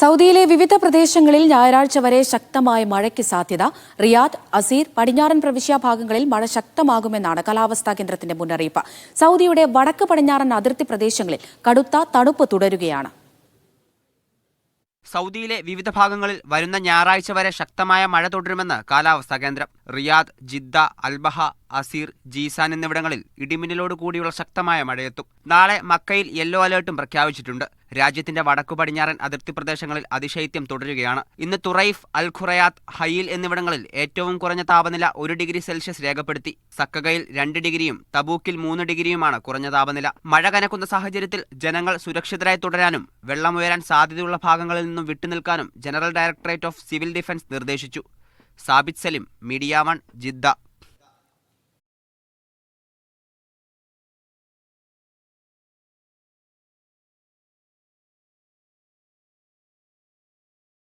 സൗദിയിലെ വിവിധ പ്രദേശങ്ങളിൽ ഞായറാഴ്ച വരെ ശക്തമായ മഴയ്ക്ക് സാധ്യത. റിയാദ് അസീർ പടിഞ്ഞാറൻ പ്രവിശ്യ ഭാഗങ്ങളിൽ മഴ ശക്തമാകുമെന്നാണ് കാലാവസ്ഥാ കേന്ദ്രത്തിന്റെ മുന്നറിയിപ്പ്. സൗദിയുടെ വടക്ക് പടിഞ്ഞാറൻ അതിർത്തി പ്രദേശങ്ങളിൽ കടുത്ത തണുപ്പ് തുടരുകയാണ്. സൗദിയിലെ വിവിധ ഭാഗങ്ങളിൽ വരുന്ന ഞായറാഴ്ച വരെ ശക്തമായ മഴ തുടരുമെന്ന് കാലാവസ്ഥാ കേന്ദ്രം. Riyadh Jeddah Al Baha Asir Jizan എന്നിവിടങ്ങളിൽ ഇടിമിന്നലോട് കൂടിയുള്ള ശക്തമായ മഴയെത്തും. നാളെ മക്കയിൽ യെല്ലോ അലേർട്ടും പ്രഖ്യാപിച്ചിട്ടുണ്ട്. രാജ്യത്തിന്റെ വടക്കു പടിഞ്ഞാറൻ അതിർത്തി പ്രദേശങ്ങളിൽ അതിശൈത്യം തുടരുകയാണ്. ഇന്ന് തുറൈഫ് അൽ ഖുറയാത്ത് ഹയിൽ എന്നിവിടങ്ങളിൽ ഏറ്റവും കുറഞ്ഞ താപനില ഒരു ഡിഗ്രി സെൽഷ്യസ് രേഖപ്പെടുത്തി. സക്കകയിൽ രണ്ട് ഡിഗ്രിയും തബൂക്കിൽ മൂന്ന് ഡിഗ്രിയുമാണ് കുറഞ്ഞ താപനില. മഴ കനക്കുന്ന സാഹചര്യത്തിൽ ജനങ്ങൾ സുരക്ഷിതരായി തുടരാനും വെള്ളമുയരാൻ സാധ്യതയുള്ള ഭാഗങ്ങളിൽ നിന്നും വിട്ടുനിൽക്കാനും general directorate of civil defence നിർദ്ദേശിച്ചു. Sabith Salim media one Jeddah.